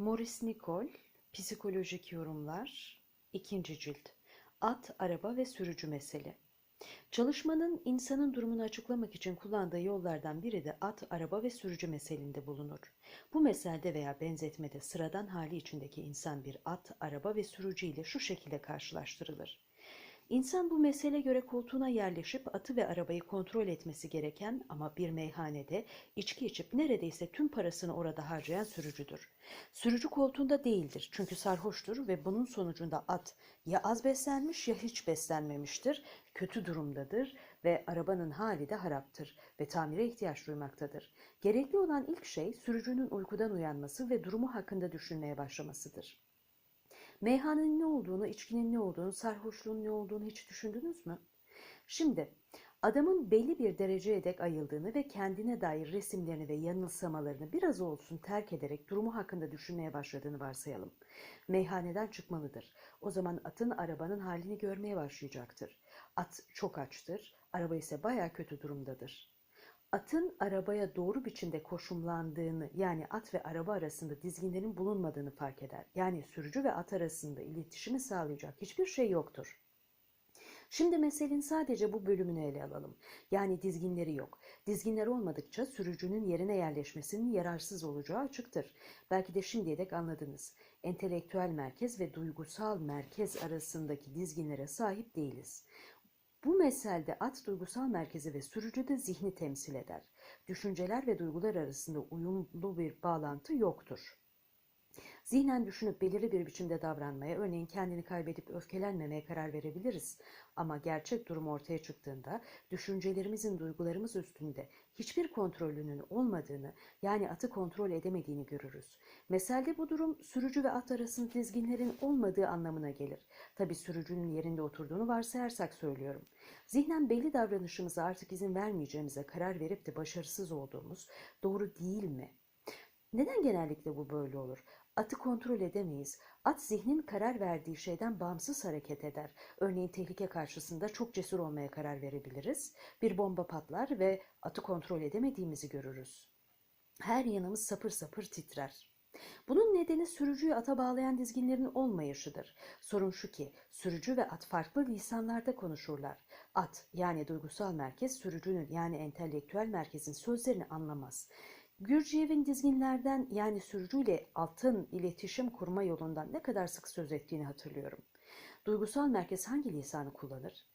Maurice Nicol, Psikolojik Yorumlar, 2. cilt. At, araba ve sürücü mesele. Çalışmanın insanın durumunu açıklamak için kullandığı yollardan biri de at, araba ve sürücü meselinde bulunur. Bu meselde veya benzetmede sıradan hali içindeki insan bir at, araba ve sürücü ile şu şekilde karşılaştırılır. İnsan bu mesele göre koltuğuna yerleşip atı ve arabayı kontrol etmesi gereken ama bir meyhanede içki içip neredeyse tüm parasını orada harcayan sürücüdür. Sürücü koltuğunda değildir çünkü sarhoştur ve bunun sonucunda at ya az beslenmiş ya hiç beslenmemiştir, kötü durumdadır ve arabanın hali de haraptır ve tamire ihtiyaç duymaktadır. Gerekli olan ilk şey sürücünün uykudan uyanması ve durumu hakkında düşünmeye başlamasıdır. Meyhanenin ne olduğunu, içkinin ne olduğunu, sarhoşluğun ne olduğunu hiç düşündünüz mü? Şimdi adamın belli bir dereceye dek ayıldığını ve kendine dair resimlerini ve yanılsamalarını biraz olsun terk ederek durumu hakkında düşünmeye başladığını varsayalım. Meyhaneden çıkmalıdır. O zaman atın arabanın halini görmeye başlayacaktır. At çok açtır, araba ise baya kötü durumdadır. Atın arabaya doğru biçimde koşumlandığını yani at ve araba arasında dizginlerin bulunmadığını fark eder. Yani sürücü ve at arasında iletişimi sağlayacak hiçbir şey yoktur. Şimdi meselenin sadece bu bölümünü ele alalım. Yani dizginleri yok. Dizginler olmadıkça sürücünün yerine yerleşmesinin yararsız olacağı açıktır. Belki de şimdiye dek anladınız. Entelektüel merkez ve duygusal merkez arasındaki dizginlere sahip değiliz. Bu meselde at duygusal merkezi ve sürücü de zihni temsil eder. Düşünceler ve duygular arasında uyumlu bir bağlantı yoktur. Zihnen düşünüp belirli bir biçimde davranmaya, örneğin kendini kaybedip öfkelenmemeye karar verebiliriz. Ama gerçek durum ortaya çıktığında düşüncelerimizin duygularımız üstünde hiçbir kontrolünün olmadığını, yani atı kontrol edemediğini görürüz. Meselde bu durum sürücü ve at arasında dizginlerin olmadığı anlamına gelir. Tabi sürücünün yerinde oturduğunu varsayarsak söylüyorum. Zihnen belli davranışımıza artık izin vermeyeceğimize karar verip de başarısız olduğumuz doğru değil mi? Neden genellikle bu böyle olur? Atı kontrol edemeyiz. At zihnin karar verdiği şeyden bağımsız hareket eder. Örneğin tehlike karşısında çok cesur olmaya karar verebiliriz. Bir bomba patlar ve atı kontrol edemediğimizi görürüz. Her yanımız sapır sapır titrer. Bunun nedeni sürücüyü ata bağlayan dizginlerin olmayışıdır. Sorun şu ki sürücü ve at farklı lisanlarda konuşurlar. At yani duygusal merkez sürücünün yani entelektüel merkezin sözlerini anlamaz. Gürciyev'in dizginlerden yani sürücüyle altın iletişim kurma yolundan ne kadar sık söz ettiğini hatırlıyorum. Duygusal merkez hangi lisanı kullanır?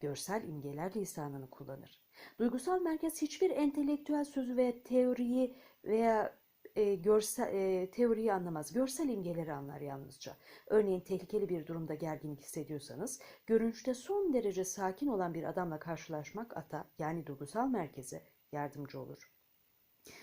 Görsel imgeler lisanını kullanır. Duygusal merkez hiçbir entelektüel sözü ve teoriyi veya e, görsel e, teoriyi anlamaz. Görsel imgeleri anlar yalnızca. Örneğin tehlikeli bir durumda gerginlik hissediyorsanız, görünüşte son derece sakin olan bir adamla karşılaşmak ata yani duygusal merkeze yardımcı olur.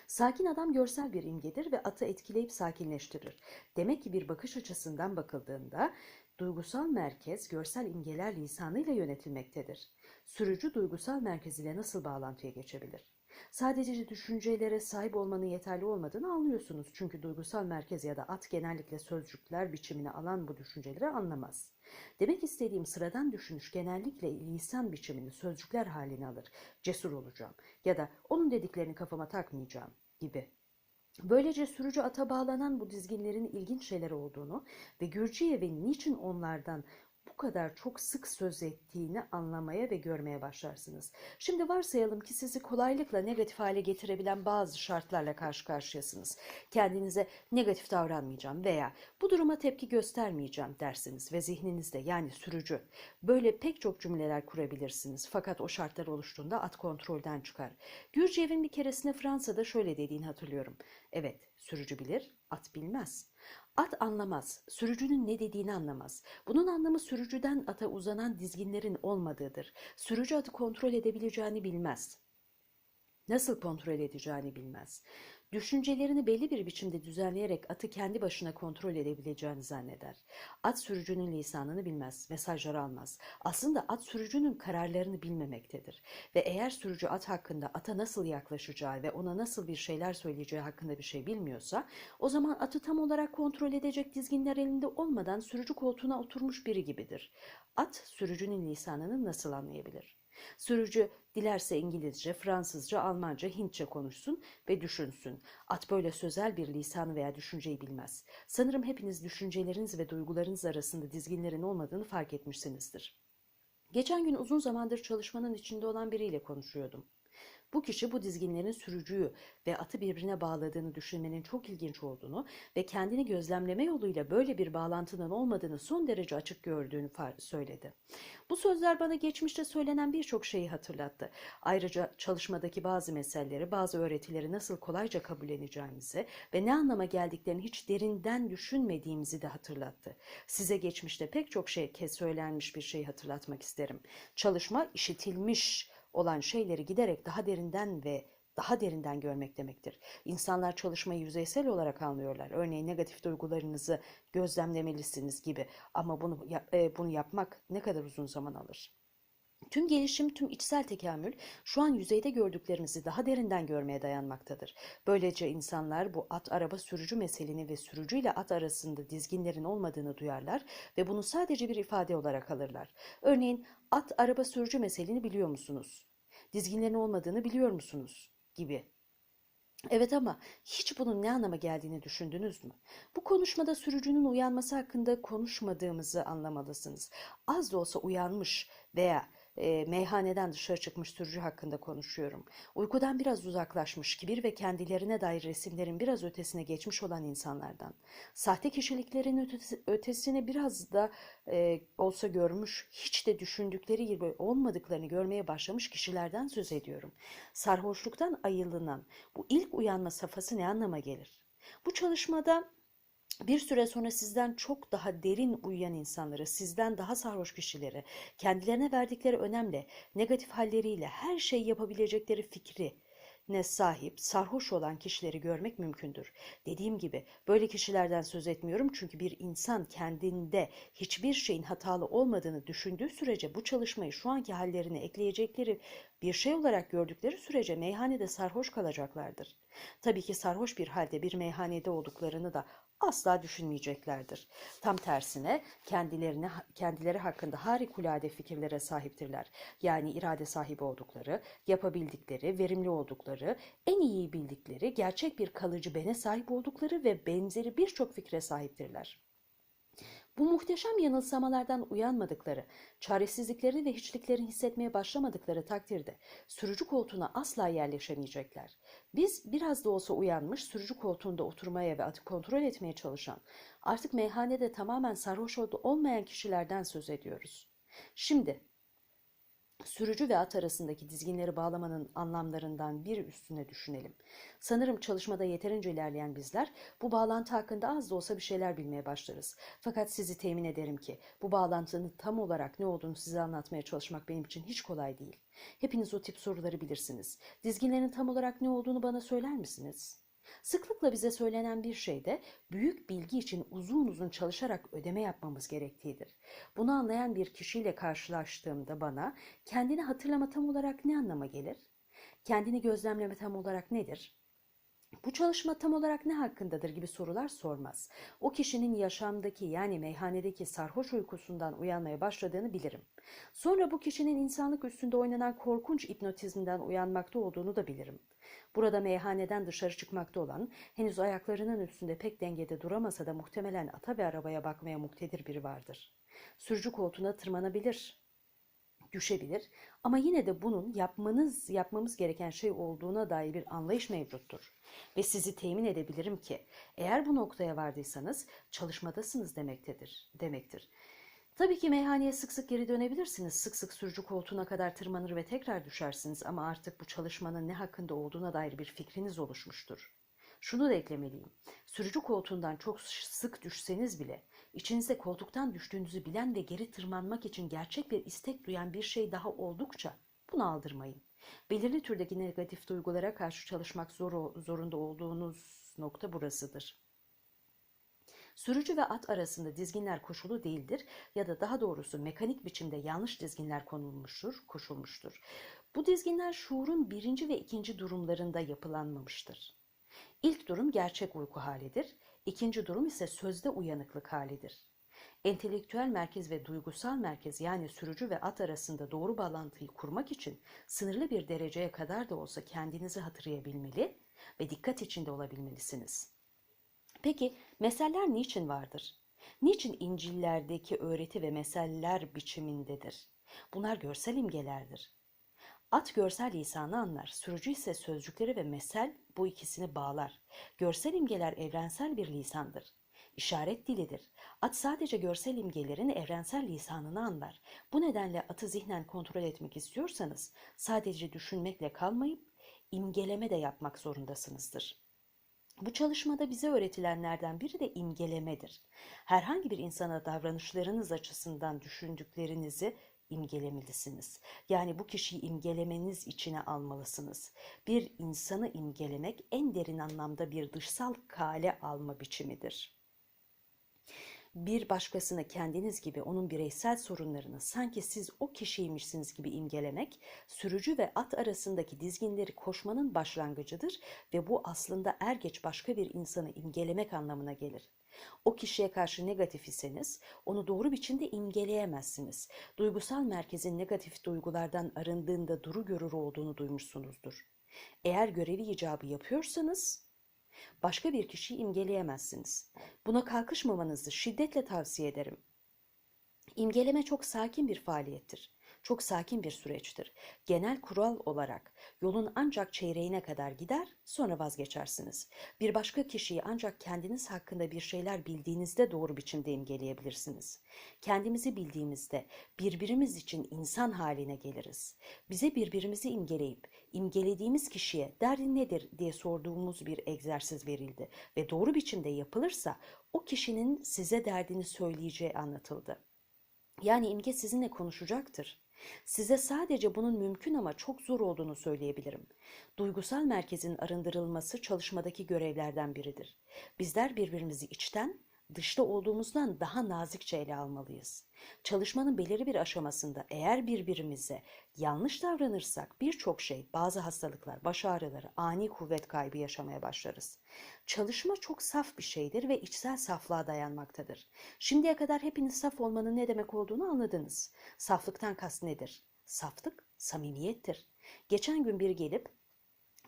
Sakin adam görsel bir imgedir ve atı etkileyip sakinleştirir. Demek ki bir bakış açısından bakıldığında duygusal merkez görsel imgeler lisanıyla yönetilmektedir. Sürücü duygusal merkez ile nasıl bağlantıya geçebilir? Sadece düşüncelere sahip olmanın yeterli olmadığını anlıyorsunuz. Çünkü duygusal merkez ya da at genellikle sözcükler biçimini alan bu düşünceleri anlamaz. Demek istediğim sıradan düşünüş genellikle lisan biçimini sözcükler haline alır. Cesur olacağım ya da onun dediklerini kafama takmayacağım gibi. Böylece sürücü ata bağlanan bu dizginlerin ilginç şeyler olduğunu ve Gürciyev'in niçin onlardan bu kadar çok sık söz ettiğini anlamaya ve görmeye başlarsınız. Şimdi varsayalım ki sizi kolaylıkla negatif hale getirebilen bazı şartlarla karşı karşıyasınız. Kendinize negatif davranmayacağım veya bu duruma tepki göstermeyeceğim dersiniz ve zihninizde yani sürücü böyle pek çok cümleler kurabilirsiniz. Fakat o şartlar oluştuğunda at kontrolden çıkar. Gürciyev'in bir keresinde Fransa'da şöyle dediğini hatırlıyorum. Evet, sürücü bilir, at bilmez. At anlamaz, sürücünün ne dediğini anlamaz. Bunun anlamı sürücüden ata uzanan dizginlerin olmadığıdır. Sürücü atı kontrol edebileceğini bilmez. Nasıl kontrol edeceğini bilmez. Düşüncelerini belli bir biçimde düzenleyerek atı kendi başına kontrol edebileceğini zanneder. At sürücünün lisanını bilmez, mesajları almaz. Aslında at sürücünün kararlarını bilmemektedir. Ve eğer sürücü at hakkında ata nasıl yaklaşacağı ve ona nasıl bir şeyler söyleyeceği hakkında bir şey bilmiyorsa, o zaman atı tam olarak kontrol edecek dizginler elinde olmadan sürücü koltuğuna oturmuş biri gibidir. At sürücünün lisanını nasıl anlayabilir? Sürücü dilerse İngilizce, Fransızca, Almanca, Hintçe konuşsun ve düşünsün. At böyle sözel bir lisan veya düşünceyi bilmez. Sanırım hepiniz düşünceleriniz ve duygularınız arasında dizginlerin olmadığını fark etmişsinizdir. Geçen gün uzun zamandır çalışmanın içinde olan biriyle konuşuyordum. Bu kişi bu dizginlerin sürücüyü ve atı birbirine bağladığını düşünmenin çok ilginç olduğunu ve kendini gözlemleme yoluyla böyle bir bağlantının olmadığını son derece açık gördüğünü söyledi. Bu sözler bana geçmişte söylenen birçok şeyi hatırlattı. Ayrıca çalışmadaki bazı meseleleri, bazı öğretileri nasıl kolayca kabulleneceğimizi ve ne anlama geldiklerini hiç derinden düşünmediğimizi de hatırlattı. Size geçmişte pek çok şey kez söylenmiş bir şey hatırlatmak isterim. Çalışma işitilmiş olan şeyleri giderek daha derinden ve daha derinden görmek demektir. İnsanlar çalışmayı yüzeysel olarak anlıyorlar. Örneğin negatif duygularınızı gözlemlemelisiniz gibi ama bunu e, bunu yapmak ne kadar uzun zaman alır? Tüm gelişim, tüm içsel tekamül şu an yüzeyde gördüklerimizi daha derinden görmeye dayanmaktadır. Böylece insanlar bu at araba sürücü meseleni ve sürücü ile at arasında dizginlerin olmadığını duyarlar ve bunu sadece bir ifade olarak alırlar. Örneğin at araba sürücü meseleni biliyor musunuz? Dizginlerin olmadığını biliyor musunuz? gibi. Evet ama hiç bunun ne anlama geldiğini düşündünüz mü? Bu konuşmada sürücünün uyanması hakkında konuşmadığımızı anlamalısınız. Az da olsa uyanmış veya e, meyhaneden dışarı çıkmış sürücü hakkında konuşuyorum. Uykudan biraz uzaklaşmış, kibir ve kendilerine dair resimlerin biraz ötesine geçmiş olan insanlardan. Sahte kişiliklerin ötesi, ötesini biraz da e, olsa görmüş, hiç de düşündükleri gibi olmadıklarını görmeye başlamış kişilerden söz ediyorum. Sarhoşluktan ayılınan bu ilk uyanma safhası ne anlama gelir? Bu çalışmada bir süre sonra sizden çok daha derin uyuyan insanları, sizden daha sarhoş kişileri, kendilerine verdikleri önemle, negatif halleriyle her şey yapabilecekleri fikri, ne sahip, sarhoş olan kişileri görmek mümkündür. Dediğim gibi böyle kişilerden söz etmiyorum çünkü bir insan kendinde hiçbir şeyin hatalı olmadığını düşündüğü sürece bu çalışmayı şu anki hallerine ekleyecekleri bir şey olarak gördükleri sürece meyhanede sarhoş kalacaklardır. Tabii ki sarhoş bir halde bir meyhanede olduklarını da asla düşünmeyeceklerdir. Tam tersine kendilerine kendileri hakkında harikulade fikirlere sahiptirler. Yani irade sahibi oldukları, yapabildikleri, verimli oldukları, en iyi bildikleri, gerçek bir kalıcı bene sahip oldukları ve benzeri birçok fikre sahiptirler. Bu muhteşem yanılsamalardan uyanmadıkları, çaresizlikleri ve hiçliklerini hissetmeye başlamadıkları takdirde sürücü koltuğuna asla yerleşemeyecekler. Biz biraz da olsa uyanmış, sürücü koltuğunda oturmaya ve kontrol etmeye çalışan, artık meyhanede tamamen sarhoş olmayan kişilerden söz ediyoruz. Şimdi Sürücü ve at arasındaki dizginleri bağlamanın anlamlarından bir üstüne düşünelim. Sanırım çalışmada yeterince ilerleyen bizler bu bağlantı hakkında az da olsa bir şeyler bilmeye başlarız. Fakat sizi temin ederim ki bu bağlantının tam olarak ne olduğunu size anlatmaya çalışmak benim için hiç kolay değil. Hepiniz o tip soruları bilirsiniz. Dizginlerin tam olarak ne olduğunu bana söyler misiniz?'' Sıklıkla bize söylenen bir şey de büyük bilgi için uzun uzun çalışarak ödeme yapmamız gerektiğidir. Bunu anlayan bir kişiyle karşılaştığımda bana kendini hatırlama tam olarak ne anlama gelir? Kendini gözlemleme tam olarak nedir? Bu çalışma tam olarak ne hakkındadır gibi sorular sormaz. O kişinin yaşamdaki yani meyhanedeki sarhoş uykusundan uyanmaya başladığını bilirim. Sonra bu kişinin insanlık üstünde oynanan korkunç hipnotizmden uyanmakta olduğunu da bilirim. Burada meyhaneden dışarı çıkmakta olan, henüz ayaklarının üstünde pek dengede duramasa da muhtemelen ata ve arabaya bakmaya muktedir biri vardır. Sürücü koltuğuna tırmanabilir, düşebilir ama yine de bunun yapmanız, yapmamız gereken şey olduğuna dair bir anlayış mevcuttur. Ve sizi temin edebilirim ki eğer bu noktaya vardıysanız çalışmadasınız demektedir, demektir. Tabii ki meyhaneye sık sık geri dönebilirsiniz. Sık sık sürücü koltuğuna kadar tırmanır ve tekrar düşersiniz ama artık bu çalışmanın ne hakkında olduğuna dair bir fikriniz oluşmuştur. Şunu da eklemeliyim. Sürücü koltuğundan çok sık düşseniz bile içinizde koltuktan düştüğünüzü bilen ve geri tırmanmak için gerçek bir istek duyan bir şey daha oldukça bunu aldırmayın. Belirli türdeki negatif duygulara karşı çalışmak zor, zorunda olduğunuz nokta burasıdır. Sürücü ve at arasında dizginler koşulu değildir ya da daha doğrusu mekanik biçimde yanlış dizginler konulmuştur, koşulmuştur. Bu dizginler şuurun birinci ve ikinci durumlarında yapılanmamıştır. İlk durum gerçek uyku halidir, ikinci durum ise sözde uyanıklık halidir. Entelektüel merkez ve duygusal merkez yani sürücü ve at arasında doğru bağlantıyı kurmak için sınırlı bir dereceye kadar da olsa kendinizi hatırlayabilmeli ve dikkat içinde olabilmelisiniz. Peki meseller niçin vardır? Niçin İncil'lerdeki öğreti ve meseller biçimindedir? Bunlar görsel imgelerdir. At görsel lisanı anlar, sürücü ise sözcükleri ve mesel bu ikisini bağlar. Görsel imgeler evrensel bir lisandır. İşaret dilidir. At sadece görsel imgelerin evrensel lisanını anlar. Bu nedenle atı zihnen kontrol etmek istiyorsanız sadece düşünmekle kalmayıp imgeleme de yapmak zorundasınızdır. Bu çalışmada bize öğretilenlerden biri de imgelemedir. Herhangi bir insana davranışlarınız açısından düşündüklerinizi imgelemelisiniz. Yani bu kişiyi imgelemeniz içine almalısınız. Bir insanı imgelemek en derin anlamda bir dışsal kale alma biçimidir bir başkasını kendiniz gibi onun bireysel sorunlarını sanki siz o kişiymişsiniz gibi imgelemek, sürücü ve at arasındaki dizginleri koşmanın başlangıcıdır ve bu aslında er geç başka bir insanı imgelemek anlamına gelir. O kişiye karşı negatif iseniz onu doğru biçimde imgeleyemezsiniz. Duygusal merkezin negatif duygulardan arındığında duru görür olduğunu duymuşsunuzdur. Eğer görevi icabı yapıyorsanız başka bir kişiyi imgeleyemezsiniz. Buna kalkışmamanızı şiddetle tavsiye ederim. İmgeleme çok sakin bir faaliyettir. Çok sakin bir süreçtir. Genel kural olarak yolun ancak çeyreğine kadar gider, sonra vazgeçersiniz. Bir başka kişiyi ancak kendiniz hakkında bir şeyler bildiğinizde doğru biçimde imgeleyebilirsiniz. Kendimizi bildiğimizde birbirimiz için insan haline geliriz. Bize birbirimizi imgeleyip imgelediğimiz kişiye derdin nedir diye sorduğumuz bir egzersiz verildi ve doğru biçimde yapılırsa o kişinin size derdini söyleyeceği anlatıldı. Yani imge sizinle konuşacaktır. Size sadece bunun mümkün ama çok zor olduğunu söyleyebilirim. Duygusal merkezin arındırılması çalışmadaki görevlerden biridir. Bizler birbirimizi içten dışta olduğumuzdan daha nazikçe ele almalıyız. Çalışmanın belirli bir aşamasında eğer birbirimize yanlış davranırsak birçok şey, bazı hastalıklar, baş ağrıları, ani kuvvet kaybı yaşamaya başlarız. Çalışma çok saf bir şeydir ve içsel saflığa dayanmaktadır. Şimdiye kadar hepiniz saf olmanın ne demek olduğunu anladınız. Saflıktan kast nedir? Saflık samimiyettir. Geçen gün bir gelip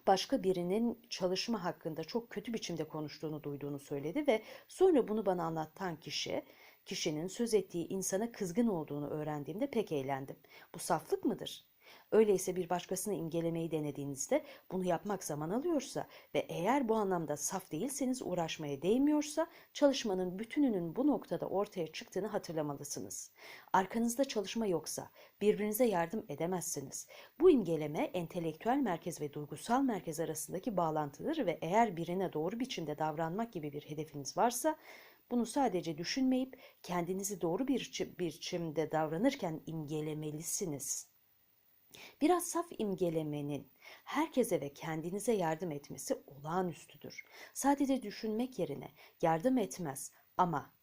başka birinin çalışma hakkında çok kötü biçimde konuştuğunu duyduğunu söyledi ve sonra bunu bana anlatan kişi kişinin söz ettiği insana kızgın olduğunu öğrendiğimde pek eğlendim. Bu saflık mıdır? Öyleyse bir başkasını imgelemeyi denediğinizde bunu yapmak zaman alıyorsa ve eğer bu anlamda saf değilseniz uğraşmaya değmiyorsa çalışmanın bütününün bu noktada ortaya çıktığını hatırlamalısınız. Arkanızda çalışma yoksa birbirinize yardım edemezsiniz. Bu imgeleme entelektüel merkez ve duygusal merkez arasındaki bağlantıdır ve eğer birine doğru biçimde davranmak gibi bir hedefiniz varsa bunu sadece düşünmeyip kendinizi doğru bir biçimde davranırken imgelemelisiniz. Biraz saf imgelemenin herkese ve kendinize yardım etmesi olağanüstüdür. Sadece düşünmek yerine yardım etmez ama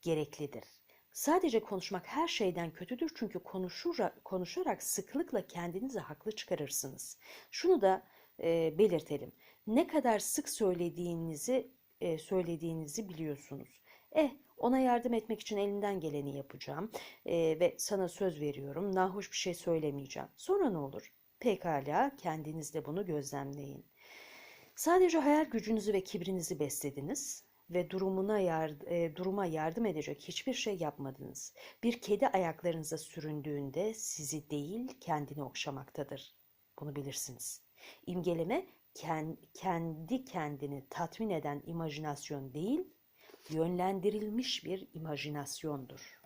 gereklidir. Sadece konuşmak her şeyden kötüdür çünkü konuşura, konuşarak sıklıkla kendinizi haklı çıkarırsınız. Şunu da e, belirtelim. Ne kadar sık söylediğinizi e, söylediğinizi biliyorsunuz. Eh ona yardım etmek için elinden geleni yapacağım e, ve sana söz veriyorum nahoş bir şey söylemeyeceğim. Sonra ne olur? Pekala kendinizde bunu gözlemleyin. Sadece hayal gücünüzü ve kibrinizi beslediniz ve durumuna yard e, duruma yardım edecek hiçbir şey yapmadınız. Bir kedi ayaklarınıza süründüğünde sizi değil kendini okşamaktadır. Bunu bilirsiniz. İmgeleme kendi kendini tatmin eden imajinasyon değil, yönlendirilmiş bir imajinasyondur.